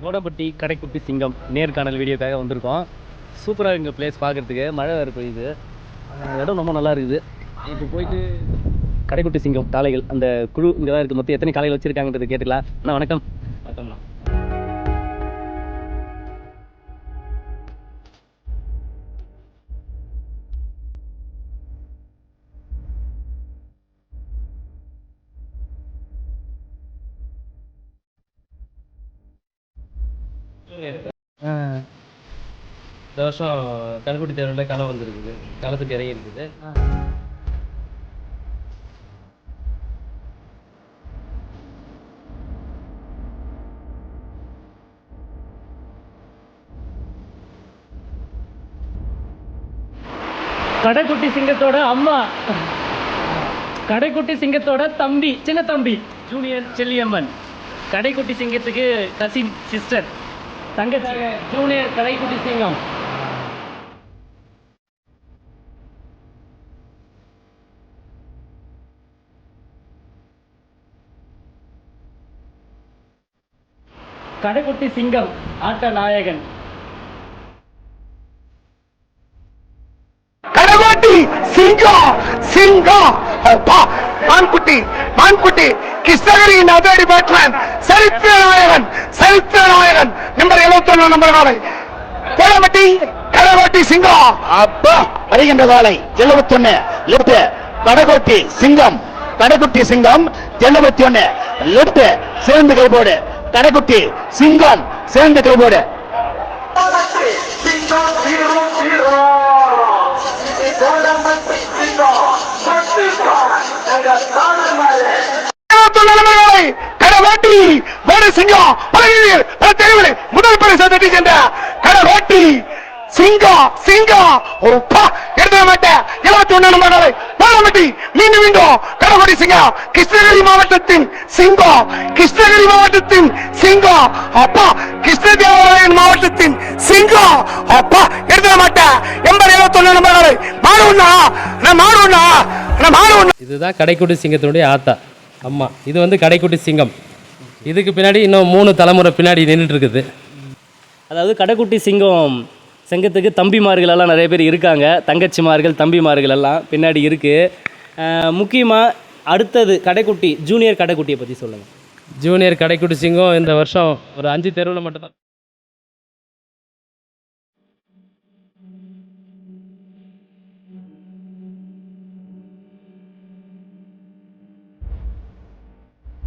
கோடப்பட்டி கடைக்குட்டி சிங்கம் நேர்காணல் வீடியோக்காக வந்திருக்கோம். சூப்பராக இங்கே பிளேஸ் பார்க்குறதுக்கு. மழை வேறு பெய்யுது. இடம் ரொம்ப நல்லா இருக்குது. இப்போ போயிட்டு கடைக்குட்டி சிங்கம் காளைகள் அந்த குழு இங்கே தான் இருக்குது மொத்தம் எத்தனை காளைகள் வச்சுருக்காங்கன்றது கேட்டுக்கலாம். அண்ணா வணக்கம். இந்த வருஷம் கருக்குட்டி தேர்வில் களம் வந்திருக்குது. களத்துக்கு இறங்கி இருக்குது கடைக்குட்டி சிங்கத்தோட அம்மா. கடைக்குட்டி சிங்கத்தோட தம்பி. சின்ன தம்பி. ஜூனியர் செல்லியம்மன். கடைக்குட்டி சிங்கத்துக்கு கசின் சிஸ்டர் தங்கச்சி. ஜூனியர் கடைக்குட்டி சிங்கம். கடைக்குட்டி சிங்கம் ஆட்ட நாயகன். கடவாட்டி சிங்கம் சிங்கம் அப்பா மான்குட்டி கிருஷ்ணகிரியின் அதிரடி பேட்ஸ்மேன் சரித்திர நாயகன் சரித்திர நாயகன் நம்பர் எழுபத்தி ஒண்ணு நம்பர் காலை கோலமட்டி கடவாட்டி சிங்கம். அப்பா. வருகின்ற காலை எழுபத்தி ஒண்ணு லெப்ட் கடகோட்டி சிங்கம். கடைக்குட்டி சிங்கம் எழுபத்தி ஒண்ணு லெப்ட் சேர்ந்து கைபோடு கடைக்குட்டி சிங்கம் சேர்ந்து கைபோடு கடவாட்டி வேறு சிங்கம் பழகிகள் பல தெருவில் முதல் பரிசு தட்டி சென்ற கடவாட்டி சிங்கம் சிங்கம் ஒப்பா எடுத்துட மாட்டேன். இருபத்தி ஒண்ணு நம்பர்களை பாலமட்டி மீண்டும் மீண்டும் கடவுடி சிங்கம் கிருஷ்ணகிரி மாவட்டத்தின் சிங்கம் கிருஷ்ணகிரி மாவட்டத்தின் சிங்கம் அப்பா கிருஷ்ண தேவாலயம் மாவட்டத்தின் சிங்கம் அப்பா எடுத்துட மாட்டேன். எண்பது இருபத்தி ஒண்ணு நம்பர்களை மாடு நான் மாடு நான் மாடு இதுதான் கடைக்குட்டி சிங்கத்தினுடைய ஆத்தா. அம்மா இது வந்து கடைக்குட்டி சிங்கம். இதுக்கு பின்னாடி இன்னும் மூணு தலைமுறை பின்னாடி நின்றுட்டு இருக்குது அதாவது கடைக்குட்டி சிங்கம் சிங்கத்துக்கு தம்பிமார்கள் எல்லாம் நிறைய பேர் இருக்காங்க. தங்கச்சிமார்கள் தம்பிமார்கள் எல்லாம் பின்னாடி இருக்குது முக்கியமாக அடுத்தது கடைக்குட்டி ஜூனியர் கடைக்குட்டியை பற்றி சொல்லுங்கள் ஜூனியர் கடைக்குட்டி சிங்கம் இந்த வருஷம் ஒரு அஞ்சு தெருவில் மட்டும்தான்